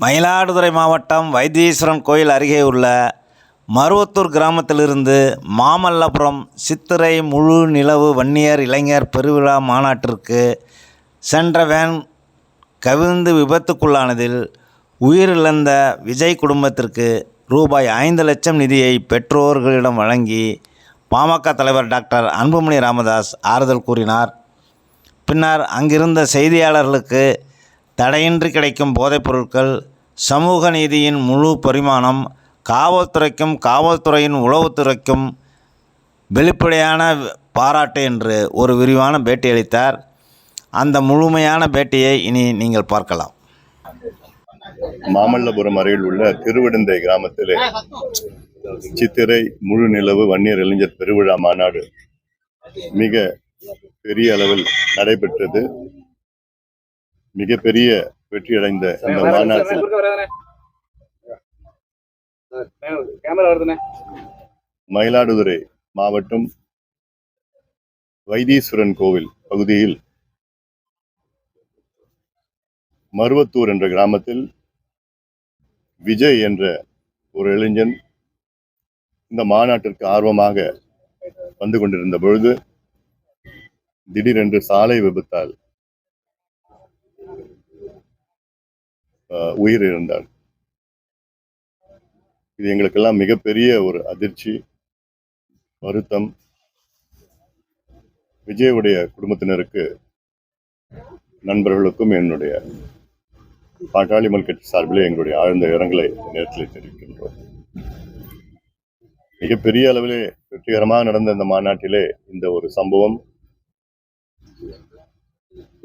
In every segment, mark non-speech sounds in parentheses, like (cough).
மயிலாடுதுறை மாவட்டம் வைத்தீஸ்வரன் கோயில் அருகே உள்ள மருவத்தூர் கிராமத்திலிருந்து மாமல்லபுரம் சித்திரை முழு நிலவு வன்னியர் இளைஞர் பெருவிழா மாநாட்டிற்கு சென்ற வேன் கவிழ்ந்து விபத்துக்குள்ளானதில் உயிரிழந்த விஜய் குடும்பத்திற்கு ரூபாய் ஐந்து லட்சம் நிதியை பெற்றோர்களிடம் வழங்கி பாமக தலைவர் டாக்டர் அன்புமணி ராமதாஸ் ஆறுதல் கூறினார். பின்னர் அங்கிருந்த செய்தியாளர்களுக்கு தடையின்றி கிடைக்கும் போதைப் பொருட்கள் சமூக நீதியின் முழு பரிமாணம் காவல்துறைக்கும் காவல்துறையின் உளவுத்துறைக்கும் வெளிப்படையான பாராட்டு என்று ஒரு விரிவான பேட்டியளித்தார் அந்த முழுமையான பேட்டியை இனி நீங்கள் பார்க்கலாம். மாமல்லபுரம் அருகில் உள்ள திருவிடந்தை கிராமத்திலே சித்திரை முழு நிலவு வன்னியர் இளைஞர் பெருவிழா மாநாடு மிக பெரிய அளவில் நடைபெற்றது. மிகப்பெரிய வெற்றியடைந்த இந்த மாநாட்டில் மயிலாடுதுறை மாவட்டம் வைத்தீஸ்வரன் கோவில் பகுதியில் மருவத்தூர் என்ற கிராமத்தில் விஜய் என்ற ஒரு இளைஞன் இந்த மாநாட்டிற்கு ஆர்வமாக வந்து கொண்டிருந்த பொழுது திடீரென்று சாலை விபத்தால் உயிர் உயிரிழந்தார். இது எங்களுக்கெல்லாம் மிகப்பெரிய ஒரு அதிர்ச்சி வருத்தம். விஜயுடைய குடும்பத்தினருக்கு நண்பர்களுக்கும் என்னுடைய பாட்டாளி கட்சி சார்பிலே எங்களுடைய ஆழ்ந்த இரங்கலை நேரத்தில் தெரிவிக்கின்றோம். மிகப்பெரிய அளவிலே வெற்றிகரமாக நடந்த இந்த மாநாட்டிலே இந்த ஒரு சம்பவம்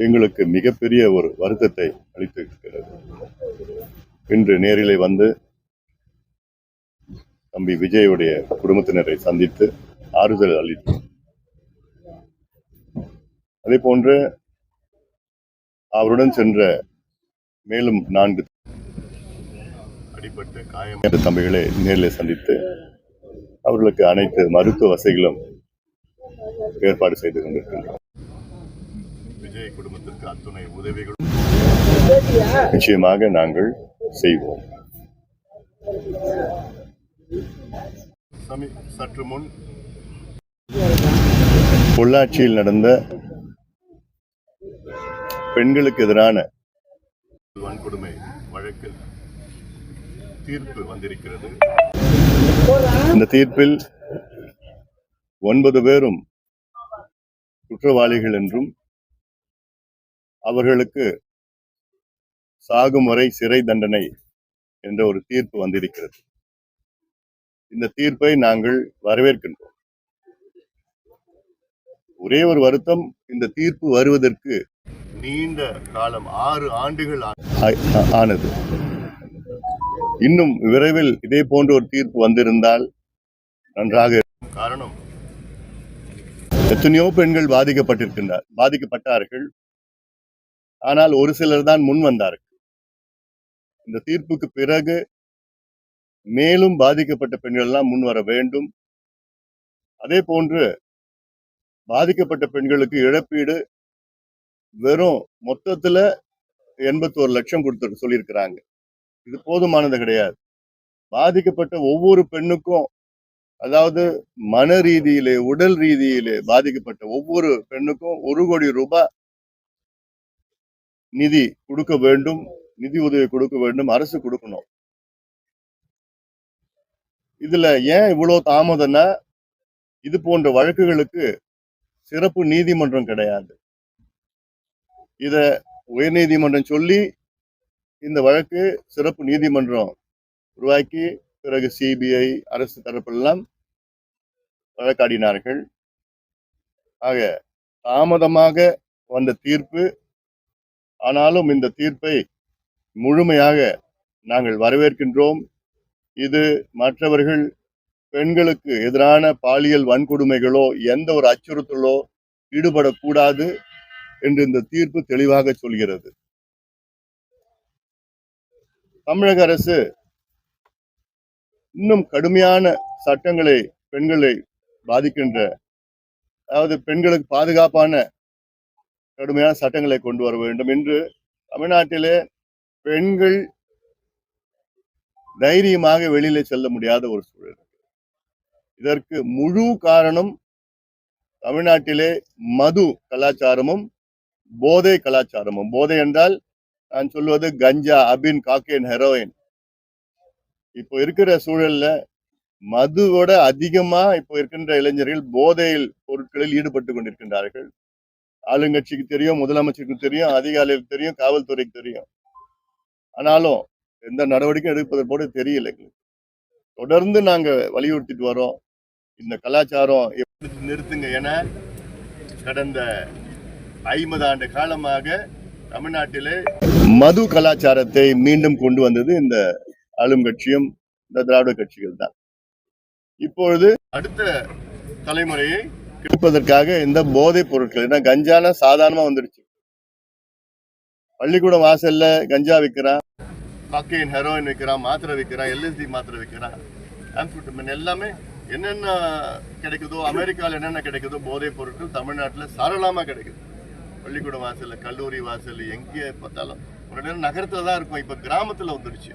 எங்களுக்கு மிகப்பெரிய ஒரு வருத்தத்தை அளித்திருக்கிறது. இன்று நேரிலே வந்து தம்பி விஜயுடைய குடும்பத்தினரை சந்தித்து ஆறுதல் அளித்தோம் அதே போன்று அவருடன் சென்ற மேலும் நான்கு அடிபட்டு காயம் தம்பிகளை நேரில் சந்தித்து அவர்களுக்கு அனைத்து மருத்துவ வசதிகளும் ஏற்பாடு செய்து கொண்டிருக்கின்றோம். விஜய் குடும்பத்திற்கு அத்துணை உதவிகளும் நிச்சயமாக நாங்கள் செய்வோம். சற்று முன். பொள்ளாச்சியில் நடந்த பெண்களுக்கு எதிரான வன்கொடுமை வழக்கில் தீர்ப்பு வந்திருக்கிறது. இந்த தீர்ப்பில் ஒன்பது பேரும் குற்றவாளிகள் என்றும் அவர்களுக்கு சாகும் வரை சிறை தண்டனை என்ற ஒரு தீர்ப்பு வந்திருக்கிறது. இந்த தீர்ப்பை நாங்கள் வரவேற்கின்றோம். ஒரே ஒரு வருத்தம் இந்த தீர்ப்பு வருவதற்கு நீண்ட காலம் ஆறு ஆண்டுகள் ஆ- ஆ- ஆனது. இன்னும் விரைவில் இதே போன்ற ஒரு தீர்ப்பு வந்திருந்தால் நன்றாக இருக்கும். காரணம் எத்தனையோ பெண்கள் பாதிக்கப்பட்டிருக்கின்றார் பாதிக்கப்பட்டார்கள். ஆனால் ஒரு சிலர் தான் முன் வந்தார்கள். இந்த தீர்ப்புக்கு பிறகு மேலும் பாதிக்கப்பட்ட பெண்கள் எல்லாம் முன் வர வேண்டும். அதே போன்று பாதிக்கப்பட்ட பெண்களுக்கு இழப்பீடு வெறும் மொத்தத்துல எண்பத்தோரு லட்சம் கொடுத்து சொல்லியிருக்கிறாங்க. இது போதுமானது கிடையாது. பாதிக்கப்பட்ட ஒவ்வொரு பெண்ணுக்கும் அதாவது மன ரீதியிலே உடல் ரீதியிலே பாதிக்கப்பட்ட ஒவ்வொரு பெண்ணுக்கும் ஒரு கோடி ரூபாய் நிதி கொடுக்க வேண்டும் நிதி உதவி கொடுக்க வேண்டும் அரசு கொடுக்கணும். இதுல ஏன் இவ்வளவு தாமதம்னா இது போன்ற வழக்குகளுக்கு சிறப்பு நீதிமன்றம் கிடையாது. இத உயர்நீதிமன்றம் சொல்லி இந்த வழக்கு சிறப்பு நீதிமன்றம் உருவாக்கி பிறகு சிபிஐ அரசு தரப்பெல்லாம் வழக்காடினார்கள். ஆக தாமதமாக வந்த தீர்ப்பு ஆனாலும் இந்த தீர்ப்பை முழுமையாக நாங்கள் வரவேற்கின்றோம். இது மற்றவர்கள் பெண்களுக்கு எதிரான பாலியல் வன்கொடுமைகளோ எந்த ஒரு அச்சுறுத்தலோ ஈடுபடக்கூடாது என்று இந்த தீர்ப்பு தெளிவாக சொல்கிறது. தமிழக அரசு இன்னும் கடுமையான சட்டங்களை பெண்களை பாதிக்கின்ற அதாவது பெண்களுக்கு பாதுகாப்பான கடுமையான சட்டங்களை கொண்டு வர வேண்டும் என்று தமிழ்நாட்டிலே பெண்கள் தைரியமாக வெளியில செல்ல முடியாத ஒரு சூழல் இதற்கு முழு காரணம் தமிழ்நாட்டிலே மது கலாச்சாரமும் போதை கலாச்சாரமும். போதை என்றால் நான் சொல்வது கஞ்சா அபின் காக்கேன் ஹெரோயின். இப்போ இருக்கிற சூழல்ல மதுவோட அதிகமா இப்போ இருக்கின்ற இளைஞர்கள் போதையில் பொருட்களில் ஈடுபட்டு கொண்டிருக்கின்றார்கள். ஆளுங்கட்சிக்கு தெரியும் முதலமைச்சருக்கு தெரியும் அதிகாரிகளுக்கு தெரியும் காவல்துறைக்கு தெரியும். ஆனாலும் எந்த நடவடிக்கையும் எடுப்பது போல தெரியல எங்களுக்கு. தொடர்ந்து நாங்கள் வலியுறுத்திட்டு வரோம். இந்த கலாச்சாரம் எப்படி நிறுத்துங்க என கடந்த ஐம்பது ஆண்டு காலமாக தமிழ்நாட்டிலே மது கலாச்சாரத்தை மீண்டும் கொண்டு வந்தது இந்த ஆளும் கட்சியும் இந்த திராவிட கட்சிகள் தான். இப்பொழுது அடுத்த தலைமுறையை கிடைப்பதற்காக இந்த போதைப் பொருட்கள் ஏன்னா கஞ்சானா சாதாரணமா வந்துடுச்சு. பள்ளிக்கூடம் வாசல்ல கஞ்சா விற்கிறான் காக்கையின் ஹெரோயின் விற்கிறான் மாத்திரை விற்கிறான் எல்எஸ்டி மாத்திரை விற்கிறான் ஆம்ஃபிட்டமின் எல்லாமே என்னென்ன கிடைக்குதோ அமெரிக்காவில் என்னென்ன கிடைக்குதோ போதைப் பொருட்கள் தமிழ்நாட்டில் சரளமாக கிடைக்குது. பள்ளிக்கூடம் வாசல்ல கல்லூரி வாசல் எங்கே பார்த்தாலும். ஒரு நேரம் நகரத்துல தான் இருக்கும் இப்போ கிராமத்தில் வந்துடுச்சு.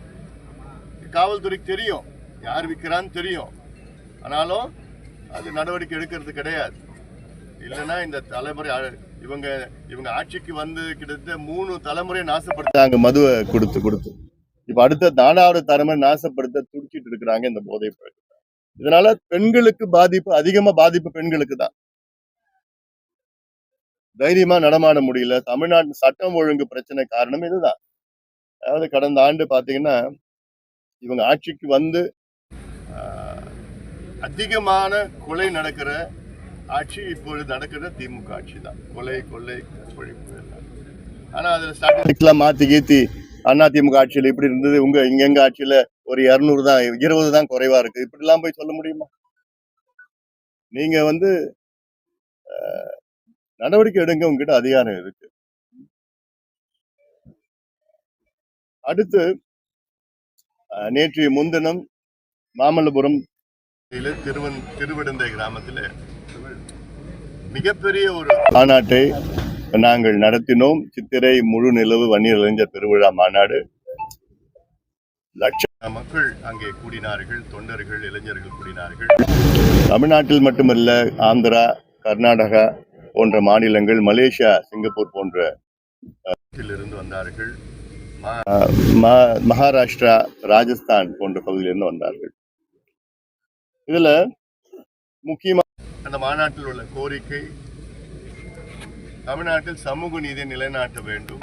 காவல்துறைக்கு தெரியும் யார் விற்கிறான்னு தெரியும். ஆனாலும் அது நடவடிக்கை எடுக்கிறது கிடையாது. இல்லைன்னா இந்த தலைமுறை இவங்க இவங்க ஆட்சிக்கு வந்து கிட்டத்தட்ட மூணு தலைமுறையை நாசப்படுத்தாங்க மதுவை கொடுத்து கொடுத்து. இப்ப அடுத்த நாலாவது தலைமுறை நாசப்படுத்த துடிச்சிட்டு இருக்கிறாங்க இந்த போதை இதனால பெண்களுக்கு பாதிப்பு அதிகமா பாதிப்பு பெண்களுக்கு தான். தைரியமா நடமாட முடியல. தமிழ்நாட்டு சட்டம் ஒழுங்கு பிரச்சனை காரணம் இதுதான். அதாவது கடந்த ஆண்டு பாத்தீங்கன்னா இவங்க ஆட்சிக்கு வந்து அதிகமான கொலை நடக்கிற ஆட்சி இப்பொழுது நடக்கிற திமுக ஆட்சி தான் கொலை கொள்ளை ஒழிப்பு ஆனால் அதில் ஸ்டாட்டிஸ்டிக்ஸ்லாம் மாற்றி கீத்தி அண்ணா திமுக ஆட்சியில் இப்படி இருந்தது உங்க இங்கெங்க ஆட்சியில் ஆட்சியில ஒரு இரநூறு தான் இருபது தான் குறைவா இருக்கு. இப்படிலாம் போய் சொல்ல முடியுமா? நீங்க வந்து ஆஹ், நடவடிக்கை எடுங்க உங்ககிட்ட அதிகாரம் இருக்கு. அடுத்து நேற்று முன்தினம் மாமல்லபுரம் திருவன் திருவிடந்தை கிராமத்தில் மிகப்பெரிய ஒரு மாநாட்டை நாங்கள் நடத்தினோம். சித்திரை முழு நிலவு வன்னியர் இளைஞர் பெருவிழா மாநாடு. லட்ச மக்கள் அங்கே கூடினார்கள் தொண்டர்கள் இளைஞர்கள் கூடினார்கள். தமிழ்நாட்டில் மட்டுமல்ல ஆந்திரா கர்நாடகா போன்ற மாநிலங்கள் மலேசியா சிங்கப்பூர் போன்ற இருந்து வந்தார்கள். மகாராஷ்டிரா ராஜஸ்தான் போன்ற பகுதியிலிருந்து வந்தார்கள். இதுல முக்கியமா அந்த மாநாட்டில் உள்ள கோரிக்கை தமிழ்நாட்டில் சமூக நீதியை நிலைநாட்ட வேண்டும்.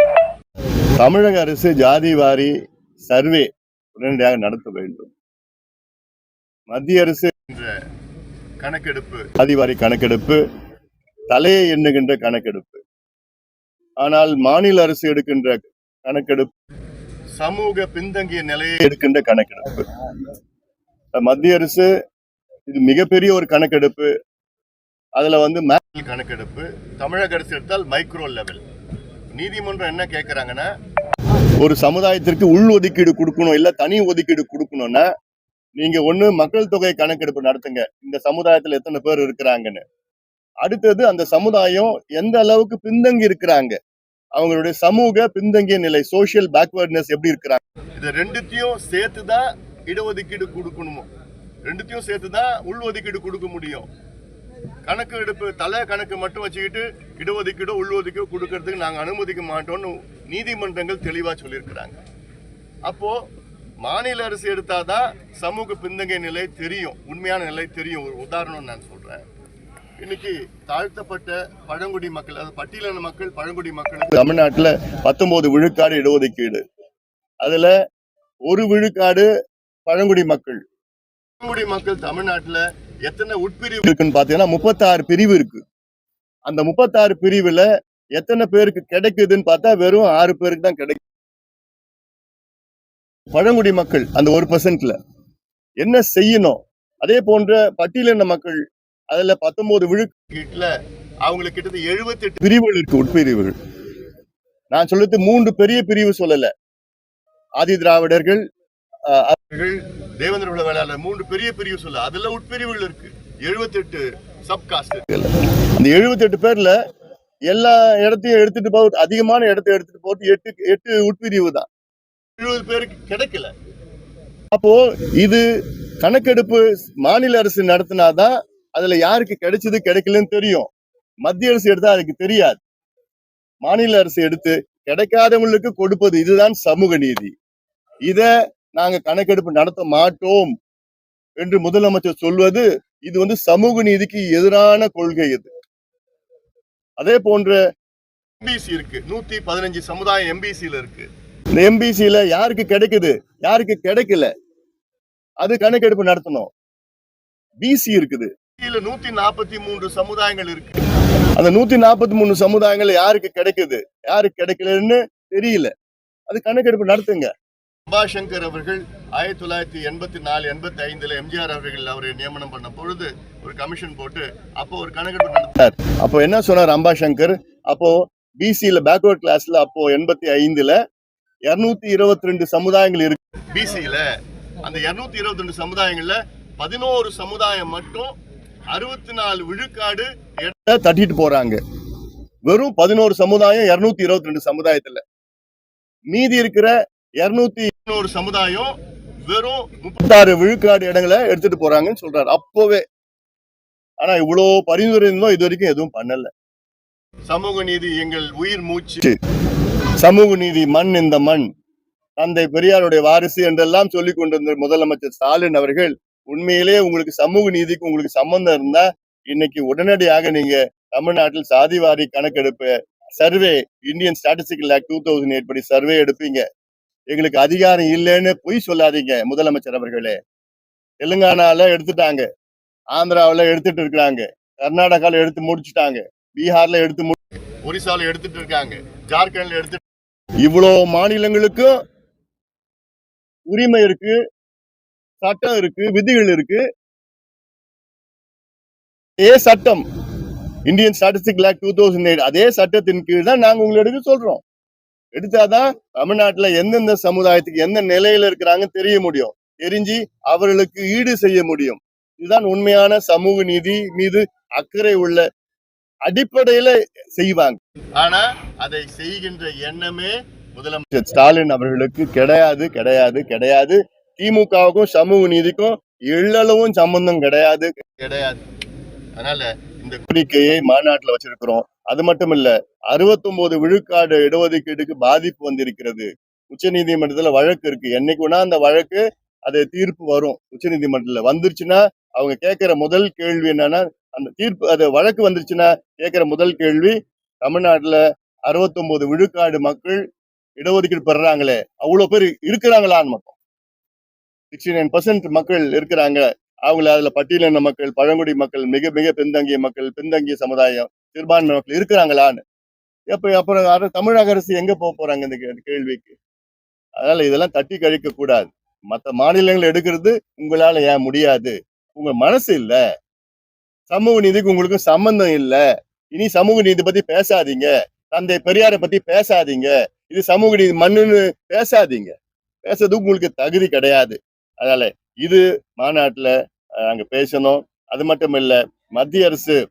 தமிழக அரசு ஜாதி வாரி சர்வே உடனடியாக நடத்த வேண்டும். மத்திய அரசு என்ற கணக்கெடுப்பு. ஜாதி வாரி கணக்கெடுப்பு தலையை எண்ணுகின்ற கணக்கெடுப்பு. ஆனால் மாநில அரசு எடுக்கின்ற கணக்கெடுப்பு சமூக பின்தங்கிய நிலையை எடுக்கின்ற கணக்கெடுப்பு. மத்திய அரசு இது மிகப்பெரிய ஒரு கணக்கெடுப்பு. அதுல வந்து மேல் கணக்கெடுப்பு. தமிழக அரசு எடுத்தால் மைக்ரோ லெவல் நீதிமன்றம் என்ன கேட்கறாங்கன்னா ஒரு சமுதாயத்திற்கு உள் ஒதுக்கீடு கொடுக்கணும் இல்லை தனி ஒதுக்கீடு கொடுக்கணும்னா நீங்க ஒன்று மக்கள் தொகை கணக்கெடுப்பு நடத்துங்க. இந்த சமுதாயத்தில் எத்தனை பேர் இருக்கிறாங்கன்னு. அடுத்தது அந்த சமுதாயம் எந்த அளவுக்கு பின்தங்கி இருக்கிறாங்க. அவங்களுடைய சமூக பின்தங்கிய நிலை சோசியல் பேக்வர்ட்னஸ் எப்படி இருக்கிறாங்க. இது ரெண்டுத்தையும் சேர்த்து தான் இடஒதுக்கீடு கொடுக்கணுமோ? ரெண்டுத்தையும் சேர்த்து தான் உள் ஒதுக்கீடு கொடுக்க முடியும். கணக்கு எடுப்பு தலை கணக்கு மட்டும் வச்சுக்கிட்டு இடஒதுக்கீடோ உள்ஒதுக்கீடோ கொடுக்கறதுக்கு நாங்கள் அனுமதிக்க மாட்டோம்னு நீதிமன்றங்கள் தெளிவாக சொல்லியிருக்கிறாங்க. அப்போது மாநில அரசு எடுத்தால் தான் சமூக பின்தங்கிய நிலை தெரியும். உண்மையான நிலை தெரியும். ஒரு உதாரணம் நான் சொல்கிறேன் இன்னைக்கு தாழ்த்தப்பட்ட பழங்குடி மக்கள் அதாவது பட்டியலின மக்கள் பழங்குடி மக்களுக்கு தமிழ்நாட்டில் பத்தொன்பது விழுக்காடு இடஒதுக்கீடு. அதில் ஒரு விழுக்காடு பழங்குடி மக்கள். பழங்குடி மக்கள் தமிழ்நாட்டுல எத்தனை உட்பிரிவு இருக்குன்னு பாத்தீங்கன்னா முப்பத்தாறு பிரிவு இருக்கு. அந்த முப்பத்தாறு பிரிவுல எத்தனை பேருக்கு கிடைக்குதுன்னு பார்த்தா வெறும் ஆறு பேருக்கு தான் கிடைக்கும் பழங்குடி மக்கள் அந்த ஒரு பர்சன்ட்ல என்ன செய்யணும்? அதே போன்ற பட்டியலின மக்கள் அதுல பத்தொன்பது விழுக்கீட்டுல அவங்களுக்கு கிட்டத்தட்ட எழுபத்தி எட்டு பிரிவுகள் இருக்கு உட்பிரிவுகள். நான் சொல்றது மூன்று பெரிய பிரிவு சொல்லல. ஆதி திராவிடர்கள் தேவேந்திர குல வேளாளர் மூன்று பெரிய பிரிவு சொல்ல அதுல உட்பிரிவுகள் இருக்கு. 78 எட்டு சப்காஸ்ட் அந்த 78 பேர்ல எல்லா இடத்தையும் எடுத்துட்டு போ அதிகமான இடத்த எடுத்துட்டு போட்டு எட்டு எட்டு உட்பிரிவு தான். எழுபது பேருக்கு கிடைக்கல. அப்போ இது கணக்கெடுப்பு மாநில அரசு நடத்தினாதான் அதுல யாருக்கு கிடைச்சது கிடைக்கலன்னு தெரியும். மத்திய அரசு எடுத்தா அதுக்கு தெரியாது. மாநில அரசு எடுத்து கிடைக்காதவங்களுக்கு கொடுப்பது இதுதான் சமூக நீதி. இத நாங்க கணக்கெடுப்பு நடத்த மாட்டோம் என்று முதலமைச்சர் சொல்வது இது வந்து சமூக நீதிக்கு எதிரான கொள்கை இது. அதே போன்ற எம்பிசி இருக்கு. நூத்தி பதினஞ்சு சமுதாயம் எம்பிசில இருக்கு. இந்த எம்பிசியில யாருக்கு கிடைக்குது? யாருக்கு கிடைக்கல? அது கணக்கெடுப்பு நடத்தணும். பிசி இருக்குது. நூத்தி நாற்பத்தி மூன்று சமுதாயங்கள் இருக்கு. அந்த நூத்தி நாற்பத்தி மூணு சமுதாயங்கள் யாருக்கு கிடைக்குது? யாருக்கு கிடைக்கலன்னு தெரியல. அது கணக்கெடுப்பு நடத்துங்க. அம்பாசங்கர் அவர்கள் ஆயிரத்தி தொள்ளாயிரத்தி எண்பத்தி நாலு எண்பத்தி ஐந்துல எம்ஜிஆர் அவர்கள் அவரை நியமனம் பண்ண பொழுது ஒரு கமிஷன் போட்டு அப்போ ஒரு கணக்கெடுப்பு நடத்தார். அப்போ என்ன சொன்னார் அம்பாசங்கர் அப்போ பிசியில பேக்வர்ட் கிளாஸ்ல அப்போ எண்பத்தி ஐந்துல இருநூத்தி இருபத்தி ரெண்டு சமுதாயங்கள் இருக்கு. பிசியில அந்த இருநூத்தி இருபத்தி ரெண்டு சமுதாயங்கள்ல பதினோரு சமுதாயம் மட்டும் அறுபத்தி நாலு விழுக்காடு இடத்த தட்டிட்டு போறாங்க. வெறும் பதினோரு சமுதாயம் இருநூத்தி இருபத்தி ரெண்டு சமுதாயத்துல. மீதி இருக்கிற இருநூத்தி இன்னொரு சமுதாயம் வெறும் முப்பத்தாறு விழுக்காடு இடங்களை எடுத்துட்டு போறாங்கன்னு சொல்றாரு. அப்போவே. ஆனா இவ்வளவு பரிந்துரை இருந்தோம் இது வரைக்கும் எதுவும் பண்ணல. சமூக நீதி எங்கள் உயிர் மூச்சு. சமூக நீதி மண் இந்த மண். தந்தை பெரியாருடைய வாரிசு என்றெல்லாம் சொல்லி கொண்டிருந்த முதலமைச்சர் ஸ்டாலின் அவர்கள் உண்மையிலே உங்களுக்கு சமூக நீதிக்கு உங்களுக்கு சம்பந்தம் இருந்தா இன்னைக்கு உடனடியாக நீங்க தமிழ்நாட்டில் சாதிவாரி கணக்கெடுப்பு survey Indian statistical act two thousand eight படி சர்வே எடுப்பீங்க. எங்களுக்கு அதிகாரம் இல்லைன்னு பொய் சொல்லாதீங்க முதலமைச்சர் அவர்களே. தெலுங்கானால எடுத்துட்டாங்க. ஆந்திராவுல எடுத்துட்டு இருக்கிறாங்க. கர்நாடகால எடுத்து முடிச்சுட்டாங்க. பீகார்ல எடுத்து முடி ஒரிசால எடுத்துட்டு இருக்காங்க. ஜார்க்கண்ட்ல எடுத்து இவ்வளோ மாநிலங்களுக்கும் உரிமை இருக்கு சட்டம் இருக்கு விதிகள் இருக்கு. அதே சட்டம் Indian statistic act two thousand eight அதே சட்டத்தின் கீழ் தான் நாங்க உங்களை சொல்றோம். எடுத்தாதான் தமிழ்நாட்டுல எந்தெந்த சமுதாயத்துக்கு எந்த நிலையில இருக்கிறாங்கன்னு தெரிய முடியும். தெரிஞ்சு அவர்களுக்கு ஈடு செய்ய முடியும். இதுதான் உண்மையான சமூக நீதி மீது அக்கறை உள்ள அடிப்படையில செய்வாங்க. ஆனா அதை செய்கின்ற எண்ணமே முதலமைச்சர் ஸ்டாலின் அவர்களுக்கு கிடையாது கிடையாது கிடையாது. திமுகவுக்கும் சமூக நீதிக்கும் எள்ளளவும் சம்பந்தம் கிடையாது. கிடையாது. அதனால இந்த கோரிக்கையை மாநாட்டுல வச்சிருக்கிறோம். அது மட்டும் இல்ல 69 விழுக்காடு இடஒதுக்கீடுக்கு பாதிப்பு வந்திருக்கிறது. உச்சநீதிமன்றத்துல வழக்கு இருக்கு. என்னைக்கு வேணா அந்த வழக்கு அது தீர்ப்பு வரும். உச்சநீதிமன்றத்துல வந்துருச்சுன்னா அவங்க கேட்கிற முதல் கேள்வி என்னன்னா அந்த தீர்ப்பு அது வழக்கு வந்துருச்சுன்னா கேட்கிற முதல் கேள்வி தமிழ்நாட்டுல 69 விழுக்காடு மக்கள் இடஒதுக்கீடு பெறுறாங்களே அவ்வளவு பேர் இருக்கிறாங்களான்னு மட்டும் சிக்ஸ்டி நைன் பர்சன்ட் மக்கள் இருக்கிறாங்க. அவங்கள அதுல பட்டியலின மக்கள் பழங்குடி மக்கள் மிக மிக பின்தங்கிய மக்கள் பின்தங்கிய சமுதாயம் சிறுபான்மை மக்கள் இருக்கிறாங்களான்னு. எப்ப அப்புறம் தமிழக அரசு எங்க போக போறாங்க இந்த கே- கேள்விக்கு? அதனால இதெல்லாம் தட்டி கழிக்க கூடாது. மத்த மாநிலங்கள் எடுக்கிறது உங்களால ஏன் முடியாது? உங்க மனசு இல்ல. சமூக நீதிக்கு உங்களுக்கு சம்பந்தம் இல்ல. இனி சமூக நீதி பத்தி பேசாதீங்க. தந்தை பெரியாரை பத்தி பேசாதீங்க. இது சமூக நீதி மண்ணுன்னு பேசாதீங்க. பேசுறதுக்கு உங்களுக்கு தகுதி கிடையாது. அதனால இது மாநாட்டுல நாங்க பேசணும். அது மட்டும் இல்ல மத்திய அரசு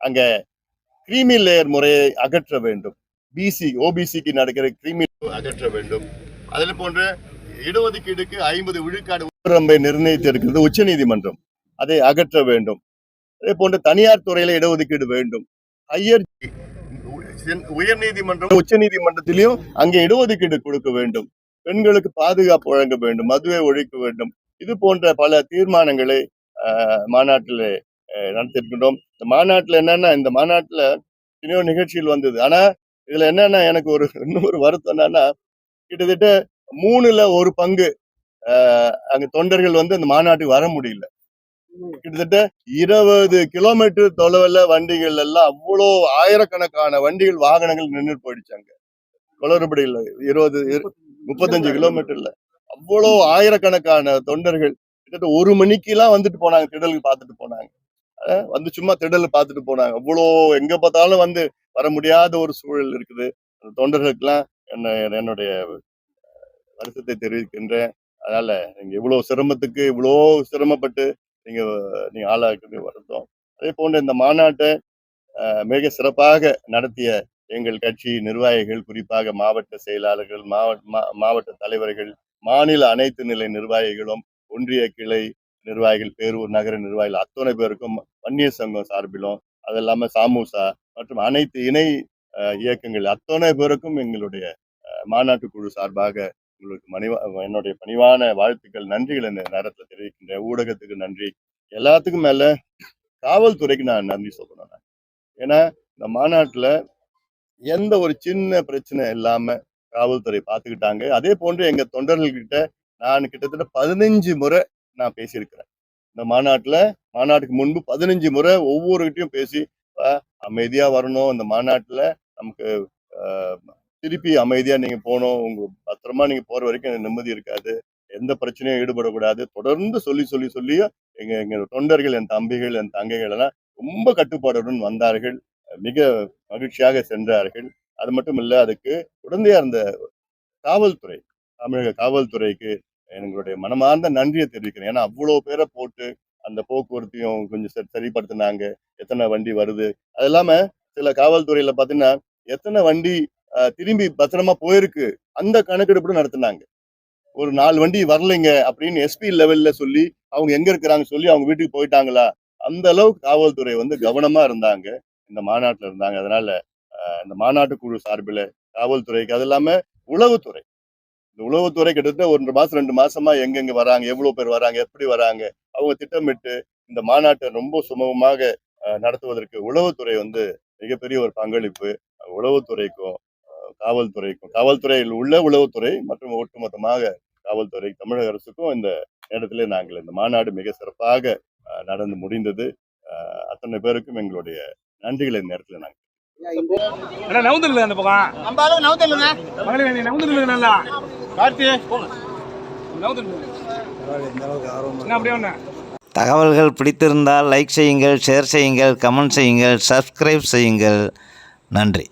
அங்க கிரீமி லேயர் முறையை அகற்ற வேண்டும். பிசி ஓபிசிக்கு நடக்கிற கிரீமி அகற்ற வேண்டும். அதில் போன்ற இடஒதுக்கீடுக்கு ஐம்பது விழுக்காடு உயரம்பை நிர்ணயித்து இருக்கிறது உச்சநீதிமன்றம். அதை அகற்ற வேண்டும். அதே போன்று தனியார் துறையில இடஒதுக்கீடு வேண்டும். ஹையர் உயர் நீதிமன்றம் உச்ச நீதிமன்றத்திலையும் அங்கே இடஒதுக்கீடு கொடுக்க வேண்டும். பெண்களுக்கு பாதுகாப்பு வழங்க வேண்டும் மதுவை ஒழிக்க வேண்டும். இது போன்ற பல தீர்மானங்களை ஆஹ், மாநாட்டில் நடத்திருக்கின்றோம் இந்த மாநாட்டுல என்னன்னா இந்த மாநாட்டுல எத்தனையோ நிகழ்ச்சிகள் வந்தது. ஆனா இதுல என்னன்னா எனக்கு ஒரு (laughs) இன்னொரு வருத்தம் என்னன்னா கிட்டத்தட்ட மூணுல ஒரு பங்கு ஆஹ், அங்க தொண்டர்கள் வந்து அந்த மாநாட்டுக்கு வர முடியல. கிட்டத்தட்ட இருபது கிலோமீட்டர் தொலைவுல வண்டிகள் எல்லாம் அவ்வளோ ஆயிரக்கணக்கான வண்டிகள் வாகனங்கள் நின்று போயிடுச்சாங்க குளறுபடியில் இருபது இரு- முப்பத்தஞ்சு கிலோமீட்டர்ல. அவ்வளோ ஆயிரக்கணக்கான தொண்டர்கள் கிட்டத்தட்ட ஒரு மணிக்கெல்லாம் வந்துட்டு போனாங்க திடலுக்கு பார்த்துட்டு போனாங்க. வந்து சும்மா திடல் பார்த்துட்டு போனாங்க. அவ்வளோ எங்க பார்த்தாலும் வந்து வர முடியாத ஒரு சூழல் இருக்குது. அந்த தொண்டர்களுக்கெல்லாம் என்ன என்னுடைய வருத்தத்தை தெரிவிக்கின்றேன். அதனால நீங்க இவ்வளோ சிரமத்துக்கு இவ்வளோ சிரமப்பட்டு நீங்க நீங்க ஆளாக்குறது வருத்தம் அதே போன்ற இந்த மாநாட்டை மிக சிறப்பாக நடத்திய எங்கள் கட்சி நிர்வாகிகள் குறிப்பாக மாவட்ட செயலாளர்கள் மாவட்ட மா- மாவட்ட தலைவர்கள் மாநில அனைத்து நிலை நிர்வாகிகளும் ஒன்றிய கிளை நிர்வாகிகள் பேரூர் நகர நிர்வாகிகள் அத்தனை பேருக்கும் வன்னியர் சங்கம் சார்பிலும் அது இல்லாமல் சாமூசா மற்றும் அனைத்து இணை இயக்கங்கள் அத்தனை பேருக்கும் எங்களுடைய மாநாட்டு குழு சார்பாக உங்களுக்கு மணிவா என்னுடைய பணிவான வாழ்த்துக்கள் நன்றிகள் இந்த நேரத்தில் தெரிவிக்கின்றேன் ஊடகத்துக்கு நன்றி எல்லாத்துக்கும் மேல காவல்துறைக்கு நான் நன்றி சொல்லணும் நான். ஏன்னா இந்த மாநாட்டுல எந்த ஒரு சின்ன பிரச்சனை இல்லாம காவல்துறை பார்த்துக்கிட்டாங்க அதே போன்று எங்க தொண்டர்கள்கிட்ட நான் கிட்டத்தட்ட பதினஞ்சு முறை நான் பேசியிருக்கிறேன். இந்த மாநாட்டில் மாநாட்டுக்கு முன்பு பதினஞ்சு முறை ஒவ்வொருகிட்டையும் பேசி அமைதியாக வரணும். இந்த மாநாட்டில் நமக்கு திருப்பி அமைதியாக நீங்கள் போகணும். உங்கள் பத்திரமா நீங்கள் போகிற வரைக்கும் எனக்கு நிம்மதி இருக்காது. எந்த பிரச்சனையும் ஈடுபடக்கூடாது. தொடர்ந்து சொல்லி சொல்லி சொல்லி எங்கள் எங்கள் தொண்டர்கள் என் தம்பிகள் என் தங்கைகள் எல்லாம் ரொம்ப கட்டுப்பாடுடன் வந்தார்கள். மிக மகிழ்ச்சியாக சென்றார்கள். அது மட்டும் இல்லை அதுக்கு உடந்தையாக இருந்த காவல்துறை தமிழக காவல்துறைக்கு எங்களுடைய மனமார்ந்த நன்றியை தெரிவிக்கிறேன். ஏன்னா அவ்வளவு பேரை போட்டு அந்த போக்குவரத்தையும் கொஞ்சம் சரி- சரிப்படுத்தினாங்க. எத்தனை வண்டி வருது? அது இல்லாம சில காவல்துறையில பாத்தீங்கன்னா எத்தனை வண்டி திரும்பி பத்திரமா போயிருக்கு? அந்த கணக்கெடுப்பு நடத்தினாங்க. ஒரு நாலு வண்டி வரலைங்க அப்படின்னு எஸ்பி லெவல்ல சொல்லி அவங்க எங்க இருக்கிறாங்க சொல்லி அவங்க வீட்டுக்கு போயிட்டாங்களா? அந்த அளவுக்கு காவல்துறை வந்து கவனமா இருந்தாங்க. இந்த மாநாட்டுல இருந்தாங்க. அதனால இந்த மாநாட்டு குழு சார்பில் காவல்துறைக்கு. அது இல்லாம உளவுத்துறை. இந்த உளவுத்துறை கிட்டத்தட்ட ஒன்றரை மாசம் ரெண்டு மாசமா எங்கெங்க வராங்க எவ்வளவு பேர் வராங்க எப்படி வராங்க அவங்க திட்டமிட்டு இந்த மாநாட்டை ரொம்ப சுமூகமாக நடத்துவதற்கு உளவுத்துறை வந்து மிகப்பெரிய ஒரு பங்களிப்பு. உளவுத்துறைக்கும் காவல்துறைக்கும் காவல்துறையில் உள்ள உளவுத்துறை மற்றும் ஒட்டுமொத்தமாக காவல்துறை தமிழக அரசுக்கும் இந்த நேரத்திலே நாங்கள் இந்த மாநாடு மிக சிறப்பாக நடந்து முடிந்தது. அத்தனை பேருக்கும் எங்களுடைய நன்றிகளை இந்த நேரத்தில் நாங்கள் அண்ணா நவுந்துருல அந்த பக்கம். நம்ம அளவு நவுத்தலுங்க மகளே நீ நவுந்துருல நல்லா. கார்த்தி. நவுந்துருல என்ன அப்படியே ஒண்ணு தகவல்கள் பிடித்திருந்தால் லைக் செய்யுங்கள் ஷேர் செய்யுங்கள் கமெண்ட் செய்யுங்கள் சப்ஸ்கிரைப் செய்யுங்கள். நன்றி.